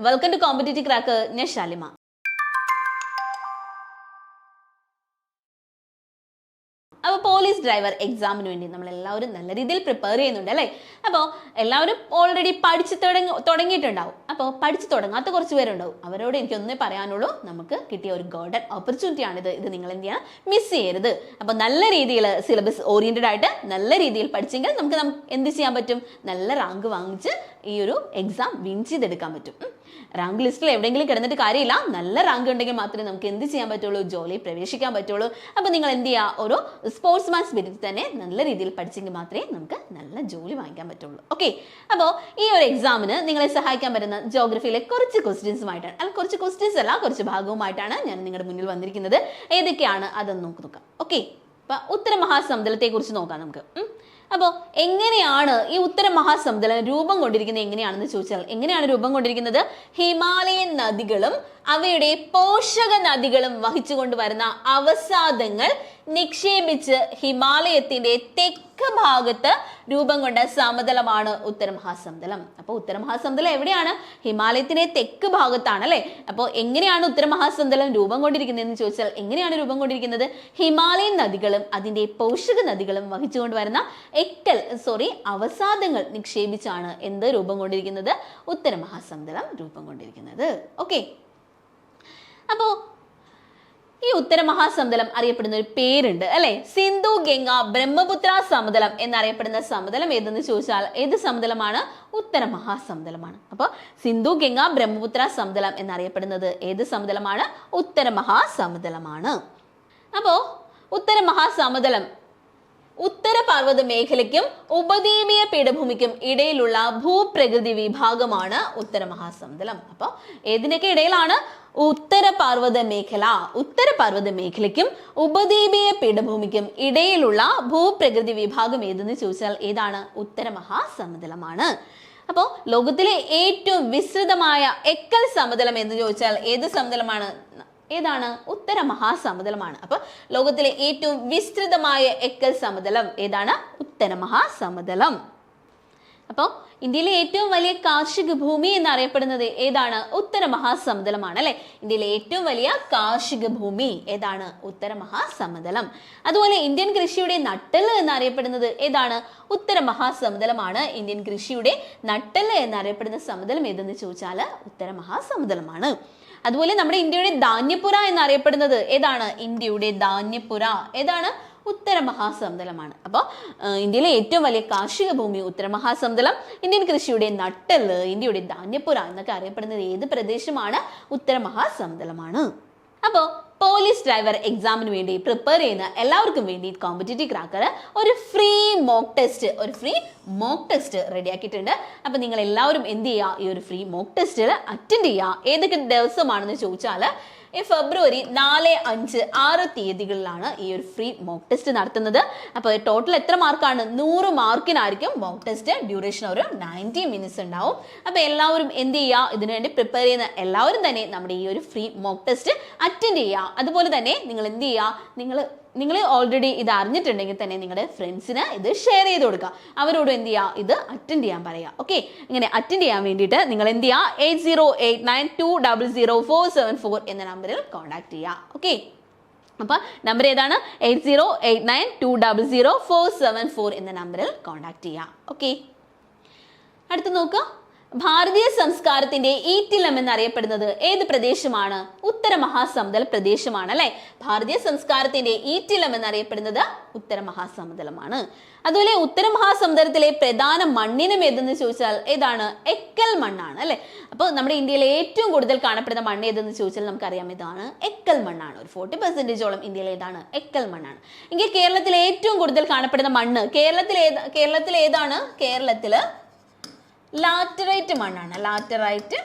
Welcome to competitive crack ഞാൻ Shalimar police driver എക്സാമിന് വേണ്ടി നമ്മൾ എല്ലാവരും നല്ല രീതിയിൽ പ്രിപ്പയർ ചെയ്യുന്നുണ്ട് അല്ലേ? അപ്പോൾ എല്ലാവരും ഓൾറെഡി പഠിച്ച് തുടങ്ങി തുടങ്ങിയിട്ടുണ്ടാവും. അപ്പോൾ പഠിച്ച് തുടങ്ങാത്ത കുറച്ച് പേരുണ്ടാവും. അവരോട് എനിക്ക് ഒന്നേ പറയാനുള്ളൂ. നമുക്ക് കിട്ടിയ ഒരു ഗോൾഡൻ ഓപ്പർച്യൂണിറ്റി ആണിത്. ഇത് നിങ്ങൾ എന്ത് ചെയ്യണം മിസ് ചെയ്യരുത്. അപ്പോൾ നല്ല രീതിയിൽ സിലബസ് ഓറിയന്റഡ് ആയിട്ട് നല്ല രീതിയിൽ പഠിച്ചെങ്കിൽ നമുക്ക് എന്ത് ചെയ്യാൻ പറ്റും? നല്ല റാങ്ക് വാങ്ങിച്ച് ഈ ഒരു എക്സാം വിൻ ചെയ്തെടുക്കാൻ പറ്റും. റാങ്ക് ലിസ്റ്റിൽ എവിടെയെങ്കിലും കിടന്നിട്ട് കാര്യമില്ല. നല്ല റാങ്ക് ഉണ്ടെങ്കിൽ മാത്രമേ നമുക്ക് എന്ത് ചെയ്യാൻ പറ്റുള്ളൂ? ജോലി പ്രവേശിക്കാൻ പറ്റുള്ളൂ. അപ്പോൾ നിങ്ങൾ എന്ത് ചെയ്യുക ഒരു സ്പോർട്സ് മാൻ സ്പിരിറ്റ് തന്നെ നല്ല രീതിയിൽ പഠിച്ചെങ്കിൽ മാത്രമേ നമുക്ക് നല്ല ജോലി വാങ്ങിക്കാൻ പറ്റുള്ളൂ. ഓക്കെ അപ്പോൾ ഈ ഒരു എക്സാമിന് നിങ്ങളെ സഹായിക്കാൻ പറ്റുന്ന ജോഗ്രഫിയിലെ കുറച്ച് ക്വസ്റ്റ്യൻസുമായിട്ടാണ് അല്ല കുറച്ച് ക്വസ്റ്റ്യൻസ് അല്ല കുറച്ച് ഭാഗവുമായിട്ടാണ് ഞാൻ നിങ്ങളുടെ മുന്നിൽ വന്നിരിക്കുന്നത്. ഏതൊക്കെയാണ്? അതൊന്ന് നമുക്ക് നോക്കാം. ഓക്കെ അപ്പൊ ഉത്തര മഹാസമുദ്രത്തെ കുറിച്ച് നോക്കാം നമുക്ക്. അപ്പോൾ എങ്ങനെയാണ് ഈ ഉത്തര മഹാസമുദ്രം രൂപം കൊണ്ടിരിക്കുന്നത് എങ്ങനെയാണെന്ന് ചോദിച്ചാൽ എങ്ങനെയാണ് രൂപം കൊണ്ടിരിക്കുന്നത്? ഹിമാലയൻ നദികളും അവയുടെ പോഷക നദികളും വഹിച്ചുകൊണ്ട് വരുന്ന അവസാദങ്ങൾ നിക്ഷേപിച്ച് ഹിമാലയത്തിന്റെ തെക്ക് ഭാഗത്ത് രൂപം കൊണ്ട സമതലമാണ് ഉത്തര മഹാസമുദ്രം അപ്പോൾ ഉത്തര എവിടെയാണ്? ഹിമാലയത്തിന്റെ തെക്ക് ഭാഗത്താണ് അല്ലേ? അപ്പോൾ എങ്ങനെയാണ് ഉത്തര മഹാസമുദ്രം രൂപം കൊണ്ടിരിക്കുന്നത് എന്ന് ചോദിച്ചാൽ എങ്ങനെയാണ് രൂപം കൊണ്ടിരിക്കുന്നത്? ഹിമാലയൻ നദികളും അതിന്റെ പോഷക നദികളും വഹിച്ചുകൊണ്ട് വരുന്ന എക്കൽ സോറി അവസാദങ്ങൾ നിക്ഷേപിച്ചാണ് എന്ത് രൂപം കൊണ്ടിരിക്കുന്നത്? ഉത്തര മഹാസമുദ്രം രൂപം കൊണ്ടിരിക്കുന്നത്. ഓക്കെ അപ്പോ ഈ ഉത്തര മഹാസമുദ്രം അറിയപ്പെടുന്ന ഒരു പേരുണ്ട് അല്ലെ? സിന്ധു ഗംഗ ബ്രഹ്മപുത്ര സമതലം എന്നറിയപ്പെടുന്ന സമതലം ഏതെന്ന് ചോദിച്ചാൽ ഏത് സമതലമാണ്? ഉത്തര മഹാസമുദ്രമാണ് അപ്പോൾ സിന്ധു ഗംഗ ബ്രഹ്മപുത്ര സമതലം എന്നറിയപ്പെടുന്നത് ഏത് സമതലമാണ്? ഉത്തര മഹാസമുദ്രമാണ് അപ്പോൾ ഉത്തര മഹാസമുദ്രം ഉത്തര പർവത മേഖലയ്ക്കും ഉപദ്വീപീയ പീഠഭൂമിക്കും ഇടയിലുള്ള ഭൂപ്രകൃതി വിഭാഗമാണ് ഉത്തര മഹാസമുദ്രം അപ്പോൾ ഏതിനൊക്കെ ഇടയിലാണ്? ഉത്തര പർവത മേഖല ഉത്തര പർവത മേഖലയ്ക്കും ഉപദ്വീപീയ പീഠഭൂമിക്കും ഇടയിലുള്ള ഭൂപ്രകൃതി വിഭാഗം ഏതെന്ന് ചോദിച്ചാൽ ഏതാണ്? ഉത്തര മഹാസമുദ്രമാണ് അപ്പോൾ ലോകത്തിലെ ഏറ്റവും വിസ്തൃതമായ എക്കൽ സമതലം എന്ന് ചോദിച്ചാൽ ഏത് സമതലമാണ്? ഏതാണ്? ഉത്തര മഹാസമുദ്രമാണ് അപ്പൊ ലോകത്തിലെ ഏറ്റവും വിസ്തൃതമായ എക്കൽ സമതലം ഏതാണ്? ഉത്തര മഹാസമുദ്രം അപ്പോൾ ഇന്ത്യയിലെ ഏറ്റവും വലിയ കാർഷിക ഭൂമി എന്നറിയപ്പെടുന്നത് ഏതാണ്? ഉത്തര മഹാസമുദ്രമാണ് അല്ലെ? ഇന്ത്യയിലെ ഏറ്റവും വലിയ കാർഷിക ഭൂമി ഏതാണ്? ഉത്തര മഹാസമുദ്രം അതുപോലെ ഇന്ത്യൻ കൃഷിയുടെ നട്ടെല്ല് എന്നറിയപ്പെടുന്നത് ഏതാണ്? ഉത്തര മഹാസമുദ്രമാണ് ഇന്ത്യൻ കൃഷിയുടെ നട്ടെല്ല് എന്നറിയപ്പെടുന്ന സമുദ്രം ഏതെന്ന് ചോദിച്ചാൽ ഉത്തര മഹാസമുദ്രമാണ് അതുപോലെ നമ്മുടെ ഇന്ത്യയുടെ ധാന്യപ്പുര എന്നറിയപ്പെടുന്നത് ഏതാണ്? ഇന്ത്യയുടെ ധാന്യപ്പുര. ഏതാണ്? ഉത്തര മഹാസമതലമാണ് അപ്പോൾ ഇന്ത്യയിലെ ഏറ്റവും വലിയ കാർഷിക ഭൂമി ഉത്തര മഹാസമതലം ഇന്ത്യൻ കൃഷിയുടെ നട്ടൽ ഇന്ത്യയുടെ ധാന്യപ്പുര എന്നൊക്കെ അറിയപ്പെടുന്നത് ഏത് പ്രദേശമാണ്? ഉത്തര മഹാസമതലമാണ് അപ്പോൾ പോലീസ് ഡ്രൈവർ എക്സാമിന് വേണ്ടി പ്രിപ്പയർ ചെയ്യുന്ന എല്ലാവർക്കും വേണ്ടി കോമ്പറ്റേറ്റീവ് ക്രാക്കർ ഒരു ഫ്രീ മോക്ക് ടെസ്റ്റ് ഒരു ഫ്രീ മോക്ക് ടെസ്റ്റ് റെഡിയാക്കിയിട്ടുണ്ട് അപ്പോൾ നിങ്ങൾ എല്ലാവരും എന്ത് ചെയ്യുക? ഈ ഒരു ഫ്രീ മോക്ക് ടെസ്റ്റിൽ അറ്റൻഡ് ചെയ്യുക. ഏതൊക്കെ ദിവസമാണെന്ന് ചോദിച്ചാൽ ഫെബ്രുവരി നാല് അഞ്ച് ആറ് തീയതികളിലാണ് ഈ ഒരു ഫ്രീ മോക്ക് ടെസ്റ്റ് നടത്തുന്നത്. അപ്പോൾ ടോട്ടൽ എത്ര മാർക്കാണ് നൂറ് മാർക്കിനായിരിക്കും മോക്ക് ടെസ്റ്റ് ഡ്യൂറേഷൻ ഒരു നയന്റി മിനിറ്റ്സ് ഉണ്ടാവും. അപ്പോൾ എല്ലാവരും എന്ത് ചെയ്യുക ഇതിനുവേണ്ടി പ്രിപ്പയർ ചെയ്യുന്ന എല്ലാവരും തന്നെ നമ്മുടെ ഈ ഒരു ഫ്രീ മോക്ക് ടെസ്റ്റ് അറ്റൻഡ് ചെയ്യുക. അതുപോലെ തന്നെ നിങ്ങൾ എന്ത് ചെയ്യുക? നിങ്ങൾ നിങ്ങൾ ഓൾറെഡി ഇത് അറിഞ്ഞിട്ടുണ്ടെങ്കിൽ തന്നെ നിങ്ങളുടെ ഫ്രണ്ട്സിന് ഇത് ഷെയർ ചെയ്ത് കൊടുക്കുക. അവരോട് എന്ത് ചെയ്യുക ഇത് അറ്റൻഡ് ചെയ്യാൻ പറയുക. ഓക്കെ ഇങ്ങനെ അറ്റൻഡ് ചെയ്യാൻ വേണ്ടിയിട്ട് നിങ്ങൾ എന്ത് ചെയ്യുക eight zero eight nine two double zero four seven four എന്ന നമ്പറിൽ കോൺടാക്ട് ചെയ്യുക ഓക്കെ അപ്പോൾ നമ്പർ ഏതാണ്? Eight zero eight nine two double zero four seven four എന്ന നമ്പറിൽ കോൺടാക്ട് ചെയ്യുക ഓക്കെ അടുത്ത് നോക്കുക ഭാരതീയ സംസ്കാരത്തിന്റെ ഈറ്റിലം എന്നറിയപ്പെടുന്നത് ഏത് പ്രദേശമാണ്? ഉത്തര മഹാസമുദ്ര പ്രദേശമാണ് അല്ലെ? ഭാരതീയ സംസ്കാരത്തിന്റെ ഈറ്റിലം എന്നറിയപ്പെടുന്നത് ഉത്തര മഹാസമുദലമാണ് അതുപോലെ ഉത്തര മഹാസമുദ്രത്തിലെ പ്രധാന മണ്ണിനം ഏതെന്ന് ചോദിച്ചാൽ ഏതാണ്? എക്കൽ മണ്ണാണ് അല്ലെ? അപ്പോൾ നമ്മുടെ ഇന്ത്യയിലെ ഏറ്റവും കൂടുതൽ കാണപ്പെടുന്ന മണ്ണ് ഏതെന്ന് ചോദിച്ചാൽ നമുക്കറിയാം ഇതാണ് എക്കൽ മണ്ണാണ്. ഒരു ഫോർട്ടി പെർസെന്റേജോളം ഇന്ത്യയിലെ ഏതാണ് എക്കൽ മണ്ണാണ്. എങ്കിൽ കേരളത്തിലെ ഏറ്റവും കൂടുതൽ കാണപ്പെടുന്ന മണ്ണ് കേരളത്തിൽ ഏത് കേരളത്തിൽ ഏതാണ് ലാറ്ററൈറ്റ് മണ്ണാണ്. ലാറ്ററൈറ്റ്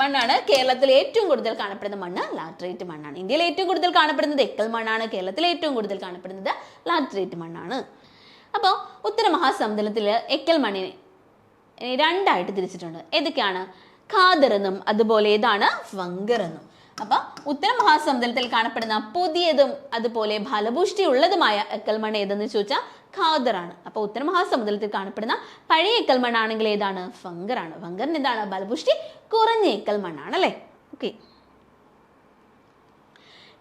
മണ്ണാണ് കേരളത്തിൽ ഏറ്റവും കൂടുതൽ കാണപ്പെടുന്ന മണ്ണ്. ലാറ്ററൈറ്റ് മണ്ണാണ്. ഇന്ത്യയിൽ ഏറ്റവും കൂടുതൽ കാണപ്പെടുന്നത് എക്കൽ മണ്ണാണ്. കേരളത്തിൽ ഏറ്റവും കൂടുതൽ കാണപ്പെടുന്നത് ലാറ്ററൈറ്റ് മണ്ണാണ്. അപ്പോൾ ഉത്തര മഹാസമുദ്രത്തിൽ എക്കൽ മണ്ണിനെ രണ്ടായിട്ട് തിരിച്ചിട്ടുണ്ട്. ഏതൊക്കെയാണ്? ഖാദർ എന്നും അതുപോലെ ഏതാണ്? ഫങ്കർ എന്നും. അപ്പൊ ഉത്തര മഹാസമുദ്രത്തിൽ കാണപ്പെടുന്ന പുതിയതും അതുപോലെ ഫലഭൂഷ്ടിയുള്ളതുമായ എക്കൽ മണ്ണ് ഏതെന്ന് ചോദിച്ചാൽ ഖാദറാണ്. അപ്പൊ ഉത്തര മഹാസമുദ്രത്തിൽ കാണപ്പെടുന്ന പഴയ എക്കൽ മണ്ണാണെങ്കിൽ ഏതാണ്? ഫംഗറാണ് ഫംഗറിന് എന്താണ്? ബലപുഷ്ടി കുറഞ്ഞ എക്കൽമണ്ണാണ് അല്ലേ ഓക്കെ.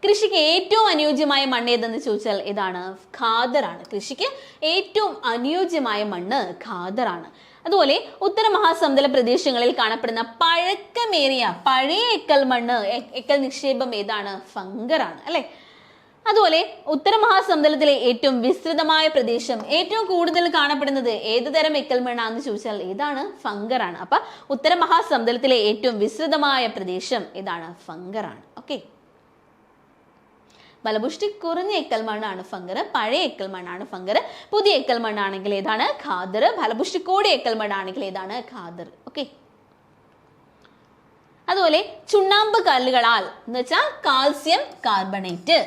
കൃഷിക്ക് ഏറ്റവും അനുയോജ്യമായ മണ്ണ് ഏതെന്ന് ചോദിച്ചാൽ ഇതാണ് ഖാദറാണ്. കൃഷിക്ക് ഏറ്റവും അനുയോജ്യമായ മണ്ണ് ഖാദറാണ്. അതുപോലെ ഉത്തര മഹാസമുദ്ര പ്രദേശങ്ങളിൽ കാണപ്പെടുന്ന പഴക്കമേറിയ പഴയ എക്കൽ മണ്ണ് എക്കൽ നിക്ഷേപം ഏതാണ്? ഫംഗറാണ് അല്ലെ? അതുപോലെ ഉത്തര മഹാസമുദ്രത്തിലെ ഏറ്റവും വിസ്തൃതമായ പ്രദേശം ഏറ്റവും കൂടുതൽ കാണപ്പെടുന്നത് ഏത് തരം എക്കൽ മണ്ണാന്ന് ചോദിച്ചാൽ ഫംഗർ ആണ് അപ്പൊ ഉത്തര മഹാസമുദ്രത്തിലെ ഏറ്റവും വിസ്തൃതമായ പ്രദേശം ഫംഗർ ആണ് ഓക്കെ. ബലപുഷ്ടി കുറഞ്ഞ എക്കൽ മണ്ണാണ് ഫംഗർ പഴയ എക്കൽ മണ്ണാണ് ഫംഗർ പുതിയ എക്കൽ മണ്ണാണെങ്കിൽ ഏതാണ് ഖാദർ ബലപുഷ്ടി കൂടിയ എക്കൽ മണ്ണാണെങ്കിൽ ഏതാണ് ഖാദർ ഓക്കെ. അതുപോലെ ചുണ്ണാമ്പ് കല്ലുകളാൽ എന്ന് വെച്ചാൽ കാൽസ്യം കാർബണേറ്റ്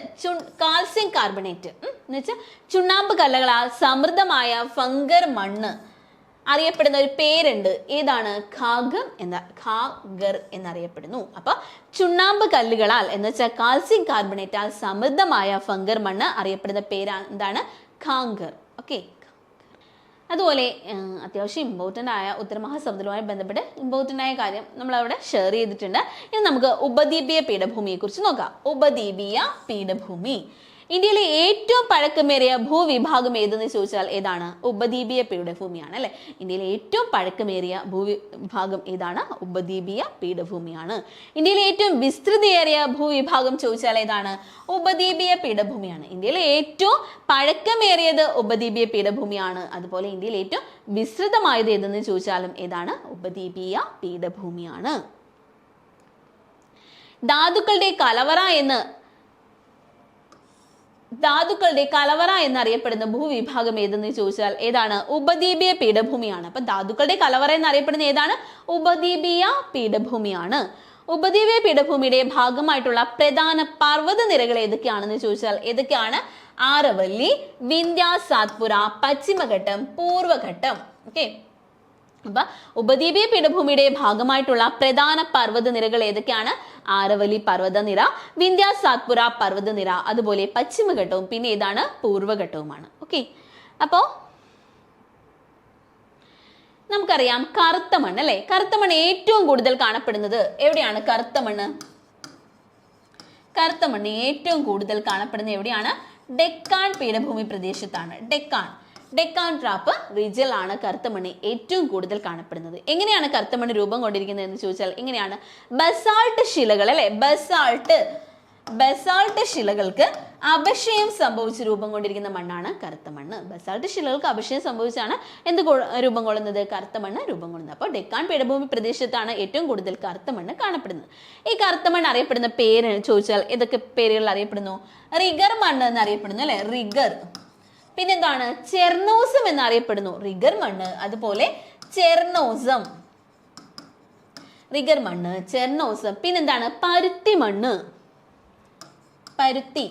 കാൽസ്യം കാർബണേറ്റ് എന്ന് വെച്ചാൽ ചുണ്ണാമ്പ് കല്ലുകളാൽ സമൃദ്ധമായ ഫംഗർ മണ്ണ്. അറിയപ്പെടുന്ന ഒരു പേരുണ്ട്. ഏതാണ്? ഖാഗം എന്ന ഖാഗർ എന്നറിയപ്പെടുന്നു. അപ്പൊ ചുണ്ണാമ്പ് കല്ലുകളാൽ എന്ന് വെച്ചാൽ കാൽസ്യം കാർബണേറ്റാൽ സമൃദ്ധമായ ഫംഗർ മണ്ണ് അറിയപ്പെടുന്ന പേര് എന്താണ്? ഖാങ്കർ ഓക്കെ അതുപോലെ അത്യാവശ്യം ഇമ്പോർട്ടന്റ് ആയ ഉത്തരമഹാസമുദ്രവുമായി ബന്ധപ്പെട്ട് ഇമ്പോർട്ടന്റ് ആയ കാര്യം നമ്മൾ അവിടെ ഷെയർ ചെയ്തിട്ടുണ്ട്. ഇനി നമുക്ക് ഉപദ്വീപീയ പീഠഭൂമിയെ കുറിച്ച് നോക്കാം. ഉപദ്വീപീയ പീഠഭൂമി. ഇന്ത്യയിലെ ഏറ്റവും പഴക്കമേറിയ ഭൂവിഭാഗം ഏതെന്ന് ചോദിച്ചാൽ ഏതാണ്? ഉപദ്വീപീയ പീഠഭൂമിയാണ് അല്ലെ? ഇന്ത്യയിലെ ഏറ്റവും പഴക്കമേറിയ ഭൂവിഭാഗം ഏതാണ്? ഉപദ്വീപീയ പീഠഭൂമിയാണ് ഇന്ത്യയിലെ ഏറ്റവും വിസ്തൃതിയേറിയ ഭൂവിഭാഗം ചോദിച്ചാൽ ഏതാണ്? ഉപദ്വീപീയ പീഠഭൂമിയാണ് ഇന്ത്യയിലെ ഏറ്റവും പഴക്കമേറിയത് ഉപദ്വീപീയ പീഠഭൂമിയാണ് അതുപോലെ ഇന്ത്യയിലെ ഏറ്റവും വിസ്തൃതമായത് ഏതെന്ന് ചോദിച്ചാലും ഏതാണ്? ഉപദ്വീപീയ പീഠഭൂമിയാണ് ധാതുക്കളുടെ കലവറ എന്ന് ധാതുക്കളുടെ കലവറ എന്നറിയപ്പെടുന്ന ഭൂവിഭാഗം ഏതെന്ന് ചോദിച്ചാൽ ഏതാണ്? ഉപദ്വീപീയ പീഠഭൂമിയാണ്. അപ്പൊ ധാതുക്കളുടെ കലവറ എന്നറിയപ്പെടുന്ന ഏതാണ്? ഉപദ്വീപീയ പീഠഭൂമിയാണ്. ഉപദ്വീപീയ പീഠഭൂമിയുടെ ഭാഗമായിട്ടുള്ള പ്രധാന പർവത നിരകൾ ഏതൊക്കെയാണെന്ന് ചോദിച്ചാൽ ഏതൊക്കെയാണ്? ആരവല്ലി വിന്ധ്യ സാത്പുര പശ്ചിമഘട്ടം പൂർവഘട്ടം. ഓക്കെ അപ്പൊ ഉപദ്വീപീയ പീഠഭൂമിയുടെ ഭാഗമായിട്ടുള്ള പ്രധാന പർവത നിരകൾ ഏതൊക്കെയാണ്? ആരവലി പർവതനിര വിന്ധ്യ സാത്പുര പർവതനിര അതുപോലെ പശ്ചിമഘട്ടവും പിന്നെ ഏതാണ്? പൂർവഘട്ടവുമാണ്. ഓക്കെ. അപ്പോ നമുക്കറിയാം കറുത്ത മണ്ണ് അല്ലെ? കറുത്ത മണ്ണ് ഏറ്റവും കൂടുതൽ കാണപ്പെടുന്നത് എവിടെയാണ്? കറുത്ത മണ്ണ്. കറുത്ത മണ്ണ് ഏറ്റവും കൂടുതൽ കാണപ്പെടുന്നത് എവിടെയാണ്? ഡെക്കാൻ പീഠഭൂമി പ്രദേശത്താണ്. ഡെക്കാൻ. ഡെക്കാൻ ട്രാപ്പ് റിജലാണ് കറുത്ത മണ്ണ് ഏറ്റവും കൂടുതൽ കാണപ്പെടുന്നത്. എങ്ങനെയാണ് കറുത്ത മണ്ണ് രൂപം കൊണ്ടിരിക്കുന്നത് എന്ന് ചോദിച്ചാൽ എങ്ങനെയാണ് ബസാൾട്ട് ശിലകൾ അല്ലെ? ബസാൾട്ട്. ബസാൾട്ട് ശിലകൾക്ക് അപക്ഷയം സംഭവിച്ച് രൂപം കൊണ്ടിരിക്കുന്ന മണ്ണാണ് കറുത്ത മണ്ണ് ബസാൾട്ട് ശിലകൾക്ക് അപക്ഷയം സംഭവിച്ചാണ് എന്ത് രൂപം കൊള്ളുന്നത്? കറുത്ത മണ്ണ് രൂപം കൊള്ളുന്നത്. അപ്പോൾ ഡെക്കാൻ പീഠഭൂമി പ്രദേശത്താണ് ഏറ്റവും കൂടുതൽ കറുത്ത മണ്ണ് കാണപ്പെടുന്നത്. ഈ കറുത്ത മണ്ണ് അറിയപ്പെടുന്ന പേര് ചോദിച്ചാൽ ഏതൊക്കെ പേരുകൾ അറിയപ്പെടുന്നു? റിഗർ മണ്ണ് എന്ന് അറിയപ്പെടുന്നു അല്ലെ? റിഗർ. പിന്നെന്താണ്? ചെർണോസം എന്നറിയപ്പെടുന്നു. റിഗർ മണ്ണ് അതുപോലെ ചെർണോസം റിഗർ മണ്ണ് ചെർണോസം പിന്നെന്താണ്? പരുത്തി മണ്ണ്. പരുത്തി.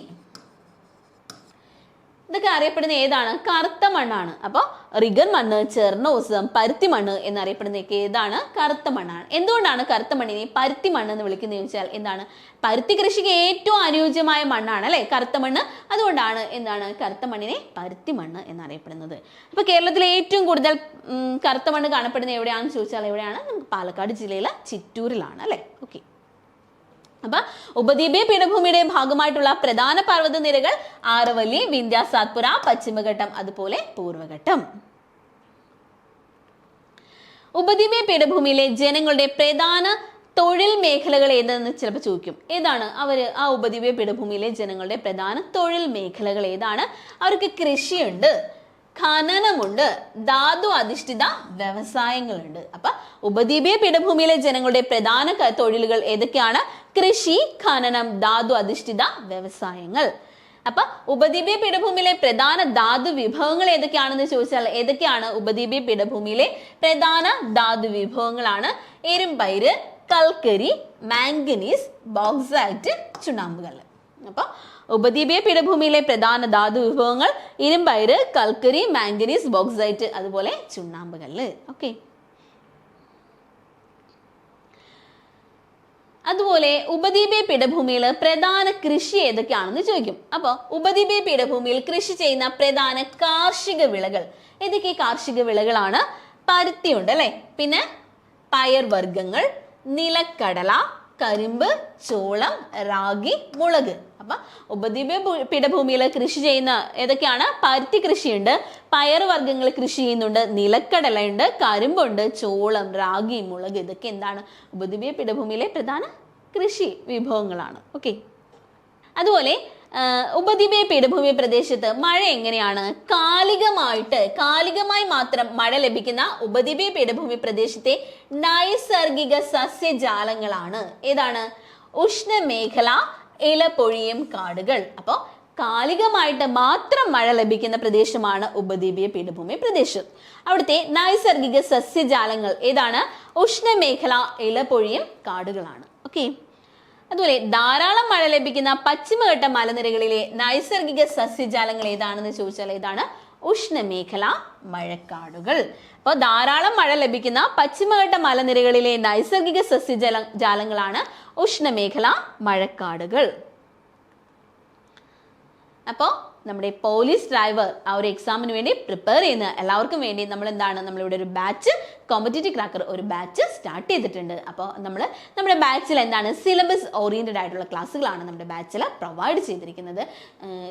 ഇതൊക്കെ അറിയപ്പെടുന്ന ഏതാണ്? കറുത്ത മണ്ണാണ്. അപ്പോൾ റിഗർ മണ്ണ് ചെർണോസം പരുത്തി മണ്ണ് എന്നറിയപ്പെടുന്നതൊക്കെ ഏതാണ്? കറുത്ത മണ്ണാണ്. എന്തുകൊണ്ടാണ് കറുത്ത മണ്ണിനെ പരുത്തി മണ്ണ് എന്ന് വിളിക്കുന്നത് ചോദിച്ചാൽ എന്താണ്? പരുത്തി കൃഷിക്ക് ഏറ്റവും അനുയോജ്യമായ മണ്ണാണ് അല്ലെ? കറുത്ത മണ്ണ്. അതുകൊണ്ടാണ് എന്താണ് കറുത്ത മണ്ണിനെ പരുത്തി മണ്ണ് എന്നറിയപ്പെടുന്നത്. അപ്പോൾ കേരളത്തിലെ ഏറ്റവും കൂടുതൽ കറുത്ത മണ്ണ് കാണപ്പെടുന്നത് എവിടെയാണെന്ന് ചോദിച്ചാൽ എവിടെയാണ്? നമുക്ക് പാലക്കാട് ജില്ലയിലെ ചിറ്റൂരിലാണ് അല്ലേ? ഓക്കെ. അപ്പൊ ഉപദ്വീപീയ പീഠഭൂമിയുടെ ഭാഗമായിട്ടുള്ള പ്രധാന പർവത നിരകൾ ആറവല്ലി വിന്ധ്യ സാത്പുര പശ്ചിമഘട്ടം അതുപോലെ പൂർവഘട്ടം ഉപദ്വീപീയ പീഠഭൂമിയിലെ ജനങ്ങളുടെ പ്രധാന തൊഴിൽ മേഖലകൾ ഏതെന്ന് ചിലപ്പോൾ ചോദിക്കും. ഏതാണ്? അവർ ആ ഉപദ്വീപീയ പീഠഭൂമിയിലെ ജനങ്ങളുടെ പ്രധാന തൊഴിൽ മേഖലകൾ ഏതാണ്? അവർക്ക് കൃഷിയുണ്ട്. ഖനനമുണ്ട്. ധാതു അധിഷ്ഠിത വ്യവസായങ്ങളുണ്ട്. അപ്പൊ ഉപദ്വീപീയ പീഠഭൂമിയിലെ ജനങ്ങളുടെ പ്രധാന തൊഴിലുകൾ ഏതൊക്കെയാണ്? കൃഷി ഖനനം ധാതു അധിഷ്ഠിത വ്യവസായങ്ങൾ. അപ്പൊ ഉപദ്വീപീയ പീഠഭൂമിയിലെ പ്രധാന ധാതു വിഭവങ്ങൾ ഏതൊക്കെയാണെന്ന് ചോദിച്ചാൽ ഏതൊക്കെയാണ് ഉപദ്വീപീയ പീഠഭൂമിയിലെ പ്രധാന ധാതു വിഭവങ്ങളാണ്? എരുമ്പയിര് കൽക്കരി മാംഗനീസ് ബോക്സൈറ്റ് ചുണ്ണാമ്പുകല്ല് അപ്പൊ ഉപദ്വീപീയ പീഠഭൂമിയിലെ പ്രധാന ധാതു വിഭവങ്ങൾ ഇരുമ്പയർ കൽക്കരി മാംഗനീസ് ബോക്സൈറ്റ് അതുപോലെ ചുണ്ണാമ്പുകല്ല് ഓക്കെ. അതുപോലെ ഉപദ്വീപീയ പീഠഭൂമിയിൽ പ്രധാന കൃഷി ഏതൊക്കെയാണെന്ന് ചോദിക്കും. അപ്പോൾ ഉപദ്വീപീയ പീഠഭൂമിയിൽ കൃഷി ചെയ്യുന്ന പ്രധാന കാർഷിക വിളകൾ. ഏതൊക്കെ കാർഷിക വിളകളാണ്? പരുത്തി ഉണ്ട് അല്ലെ? പിന്നെ പയർ വർഗങ്ങൾ നിലക്കടല കരിമ്പ് ചോളം റാഗി മുളക്. അപ്പൊ ഉപദ്വീപ പീഠഭൂമിയിൽ കൃഷി ചെയ്യുന്ന ഏതൊക്കെയാണ്? പരുത്തി കൃഷിയുണ്ട് പയർ വർഗങ്ങൾ കൃഷി ചെയ്യുന്നുണ്ട് നിലക്കടലയുണ്ട് കരിമ്പുണ്ട് ചോളം റാഗി മുളക് ഇതൊക്കെ എന്താണ്? ഉപദ്വീപ പീഠഭൂമിയിലെ പ്രധാന കൃഷി വിഭവങ്ങളാണ്. ഓക്കെ. അതുപോലെ ഉപദ്വീപ പീഠഭൂമി പ്രദേശത്ത് മഴ എങ്ങനെയാണ്? കാലികമായിട്ട് കാലികമായി മാത്രം മഴ ലഭിക്കുന്ന ഉപദ്വീപീയ പീഠഭൂമി പ്രദേശത്തെ നൈസർഗിക സസ്യജാലങ്ങളാണ്. ഏതാണ്? ഉഷ്ണമേഖല ഇലപ്പൊഴിയും കാടുകൾ. അപ്പോൾ കാലികമായിട്ട് മാത്രം മഴ ലഭിക്കുന്ന പ്രദേശമാണ് ഉപദ്വീപീയ പീഠഭൂമി പ്രദേശം. അവിടുത്തെ നൈസർഗിക സസ്യജാലങ്ങൾ ഏതാണ്? ഉഷ്ണമേഖല ഇലപ്പൊഴിയും കാടുകളാണ്. ഓക്കെ അതുപോലെ ധാരാളം മഴ ലഭിക്കുന്ന പശ്ചിമഘട്ട മലനിരകളിലെ നൈസർഗിക സസ്യജാലങ്ങൾ ഏതാണെന്ന് ചോദിച്ചാൽ ഏതാണ്? ഉഷ്ണമേഖല മഴക്കാടുകൾ. അപ്പോൾ ധാരാളം മഴ ലഭിക്കുന്ന പശ്ചിമഘട്ട മലനിരകളിലെ നൈസർഗിക സസ്യജല ജാലങ്ങളാണ് ഉഷ്ണമേഖല മഴക്കാടുകൾ. അപ്പോൾ നമ്മുടെ പോലീസ് ഡ്രൈവർ ആ ഒരു എക്സാമിന് വേണ്ടി പ്രിപ്പയർ ചെയ്യുന്ന എല്ലാവർക്കും വേണ്ടി നമ്മൾ എന്താണ് നമ്മളിവിടെ ഒരു ബാച്ച് കോമ്പറ്റേറ്റീവ് ക്രാക്കർ ഒരു ബാച്ച് സ്റ്റാർട്ട് ചെയ്തിട്ടുണ്ട്. അപ്പോൾ നമ്മൾ നമ്മുടെ ബാച്ചിൽ എന്താണ്? സിലബസ് ഓറിയന്റഡ് ആയിട്ടുള്ള ക്ലാസ്സുകളാണ് നമ്മുടെ ബാച്ചിൽ പ്രൊവൈഡ് ചെയ്തിരിക്കുന്നത്.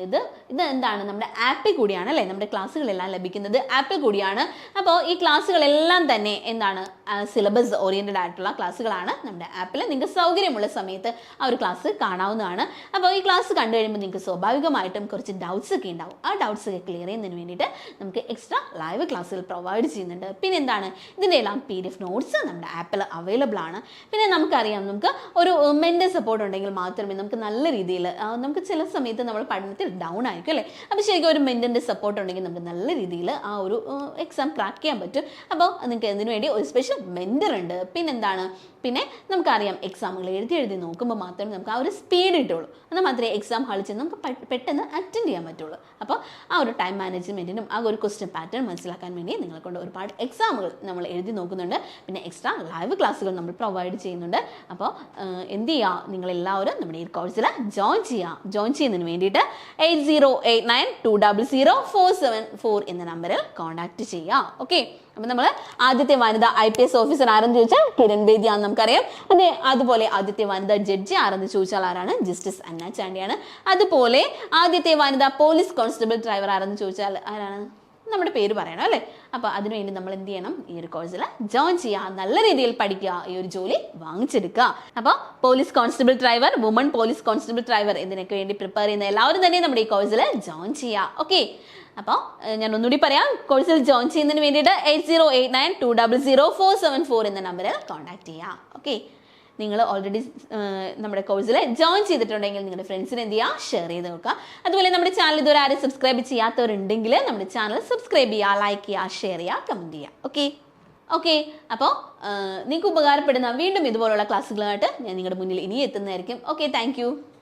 ഇത് ഇത് എന്താണ്? നമ്മുടെ ആപ്പിൽ കൂടിയാണ് അല്ലേ? നമ്മുടെ ക്ലാസ്സുകളെല്ലാം ലഭിക്കുന്നത് ആപ്പിൽ കൂടിയാണ്. അപ്പോൾ ഈ ക്ലാസ്സുകളെല്ലാം തന്നെ എന്താണ്? സിലബസ് ഓറിയന്റഡ് ആയിട്ടുള്ള ക്ലാസ്സുകളാണ് നമ്മുടെ ആപ്പിൽ നിങ്ങൾക്ക് സൗകര്യമുള്ള സമയത്ത് ആ ഒരു ക്ലാസ് കാണാവുന്നതാണ്. അപ്പോൾ ഈ ക്ലാസ് കണ്ടു കഴിയുമ്പോൾ നിങ്ങൾക്ക് സ്വാഭാവികമായിട്ടും കുറച്ച് ഡൗട്ട്സ് ഒക്കെ ഉണ്ടാവും. ആ ഡൗട്ട്സ് ഒക്കെ ക്ലിയർ ചെയ്യുന്നതിന് വേണ്ടിയിട്ട് നമുക്ക് എക്സ്ട്രാ ലൈവ് ക്ലാസ്സുകൾ പ്രൊവൈഡ് ചെയ്യുന്നുണ്ട്. പിന്നെ എന്താണ്? ഇതിന്റെ എല്ലാം പി ഡി എഫ് നോട്ട്സ് നമ്മുടെ ആപ്പിൽ അവൈലബിൾ ആണ്. പിന്നെ നമുക്കറിയാം നമുക്ക് ഒരു മെന്റൽ സപ്പോർട്ട് ഉണ്ടെങ്കിൽ മാത്രമേ നമുക്ക് നല്ല രീതിയിൽ നമുക്ക് ചില സമയത്ത് നമ്മൾ പഠനത്തിൽ ഡൗൺ ആയിരിക്കും അല്ലേ? അപ്പോൾ ശരിക്കും ഒരു മെന്ററിന്റെ സപ്പോർട്ട് ഉണ്ടെങ്കിൽ നമുക്ക് നല്ല രീതിയിൽ ആ ഒരു എക്സാം ക്രാക്ക് ചെയ്യാൻ പറ്റും. അപ്പോൾ നിങ്ങൾക്ക് എന്തിനു വേണ്ടി ഒരു സ്പെഷ്യൽ മെന്റർ ഉണ്ട്. പിന്നെന്താണ് പിന്നെ നമുക്കറിയാം എക്സാമുകൾ എഴുതി എഴുതി നോക്കുമ്പോൾ മാത്രമേ നമുക്ക് ആ ഒരു സ്പീഡ് കിട്ടുള്ളൂ. എന്നാൽ മാത്രമേ എക്സാം ഹാളിൽ ചെന്ന് നമുക്ക് പെട്ടെന്ന് അറ്റൻഡ് ചെയ്യാൻ പറ്റുള്ളൂ. അപ്പോൾ ആ ഒരു ടൈം മാനേജ്മെന്റിനും ആ ഒരു ക്വസ്റ്റ്യൻ പാറ്റേൺ മനസ്സിലാക്കാൻ വേണ്ടി നിങ്ങളെ കൊണ്ട് ഒരുപാട് എക്സാമുകൾ നമ്മൾ എഴുതി നോക്കുന്നുണ്ട്. പിന്നെ എക്സ്ട്രാ ലൈവ് ക്ലാസ്സുകൾ നമ്മൾ പ്രൊവൈഡ് ചെയ്യുന്നുണ്ട്. അപ്പോൾ എന്ത് ചെയ്യുക നിങ്ങളെല്ലാവരും നമ്മുടെ ഈ കോഴ്സിൽ ജോയിൻ ചെയ്യുക ജോയിൻ ചെയ്യുന്നതിന് വേണ്ടിയിട്ട് eight zero eight nine two double zero four seven four എന്ന നമ്പറിൽ കോൺടാക്ട് ചെയ്യുക ഓക്കെ അപ്പം നമ്മൾ ആദ്യത്തെ വനിത ഐ പി എസ് ഓഫീസർ ആരെന്ന് ചോദിച്ചാൽ കിരൺ ബേദി ആണെന്ന് നമുക്കറിയാം. അതെ അതുപോലെ ആദ്യത്തെ വനിത ജഡ്ജി ആരെന്ന് ചോദിച്ചാൽ ആരാണ്? ജസ്റ്റിസ് അന്ന ചാണ്ടിയാണ്. അതുപോലെ ആദ്യത്തെ വനിത പോലീസ് കോൺസ്റ്റബിൾ ഡ്രൈവർ ആരെന്ന് ചോദിച്ചാൽ ആരാണ്? നമ്മുടെ പേര് പറയണം അല്ലേ? അപ്പോൾ അതിനുവേണ്ടി നമ്മൾ എന്ത് ചെയ്യണം? ഈ ഒരു കോഴ്സിൽ ജോയിൻ ചെയ്യുക. നല്ല രീതിയിൽ പഠിക്കുക. ഈ ഒരു ജോലി വാങ്ങിച്ചെടുക്കുക. അപ്പോൾ police constable driver woman police constable driver ഇതിനൊക്കെ വേണ്ടി പ്രിപ്പയർ ചെയ്യുന്ന എല്ലാവരും തന്നെ നമ്മുടെ ഈ കോഴ്സിൽ ജോയിൻ ചെയ്യുക. ഓക്കെ അപ്പോൾ ഞാൻ ഒന്നുകൂടി പറയാം. കോഴ്സിൽ ജോയിൻ ചെയ്യുന്നതിന് വേണ്ടിയിട്ട് eight zero eight nine two double zero four seven four എന്ന നമ്പറിൽ കോൺടാക്ട് ചെയ്യുക. ഓക്കെ നിങ്ങൾ ഓൾറെഡി നമ്മുടെ കോഴ്സിൽ ജോയിൻ ചെയ്തിട്ടുണ്ടെങ്കിൽ നിങ്ങളുടെ ഫ്രണ്ട്സിന് എന്ത് ചെയ്യുക ഷെയർ ചെയ്ത് നോക്കുക. അതുപോലെ നമ്മുടെ ചാനൽ ഇതുവരെ ആരും സബ്സ്ക്രൈബ് ചെയ്യാത്തവരുണ്ടെങ്കിൽ നമ്മുടെ ചാനൽ സബ്സ്ക്രൈബ് ചെയ്യുക ലൈക്ക് ചെയ്യുക ഷെയർ ചെയ്യുക കമന്റ് ചെയ്യുക ഓക്കെ ഓക്കെ അപ്പോൾ നിങ്ങൾക്ക് ഉപകാരപ്പെടുന്ന വീണ്ടും ഇതുപോലുള്ള ക്ലാസ്സുകളായിട്ട് ഞാൻ നിങ്ങളുടെ മുന്നിൽ ഇനി എത്തുന്നതായിരിക്കും. Okay thank